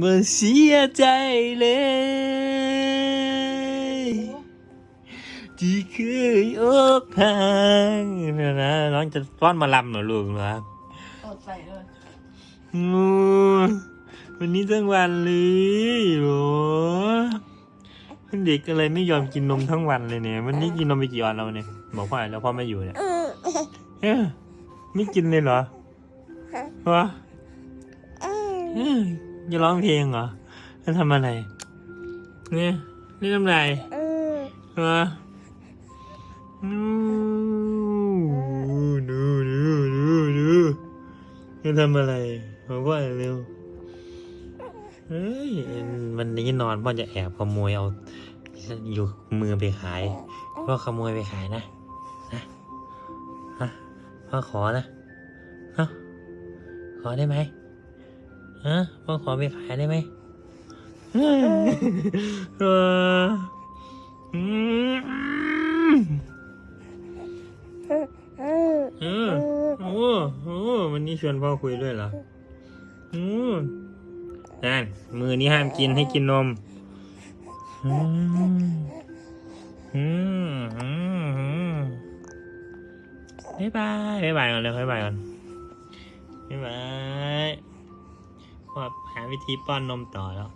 บ่เสียใจเลย ที่เคยอกหักเนี่ยนะน้องจะฟ้อนมาลำเหรอลูกเหรอตดใส่เลยงูวันนี้ทั้งวันเลยโหเด็กอะไรไม่ยอมกินนมทั้งวันเลยเนี่ย วันนี้กินนมไปกี่วันแล้วเนี่ยบอกพ่อแล้วพ่อไม่อยู่เนี่ยเอ๊ะไม่กินเลยเหรอวะเอ้ย จะร้องเพลงเหรอจะทำอะไร เนี่ยนี่น้ำลายเหรอนูดูดูดูดูจะทำอะไรบอกว่าเร็วเฮ้ยวันนี้นอนพ่อจะแอบขโมยเอา อยู่มือไปขายพ่อขโมยไปขายนะนะฮะพ่อขอนะเนาะขอได้ไหม ฮะพ่อขอไปขายได้ไหมเฮ้ยเอออืมเออโอ้โหวันนี้ชวนพ่อคุยด้วยเหรออืมนั่นมือนี้ห้ามกินให้กินนมอืมอืมอืมอืมบ๊ายบายบ๊ายบายก่อนเลยบ๊ายบายก่อนบ๊ายบาย ว่าหาวิธีป้อนนมต่อแล้ว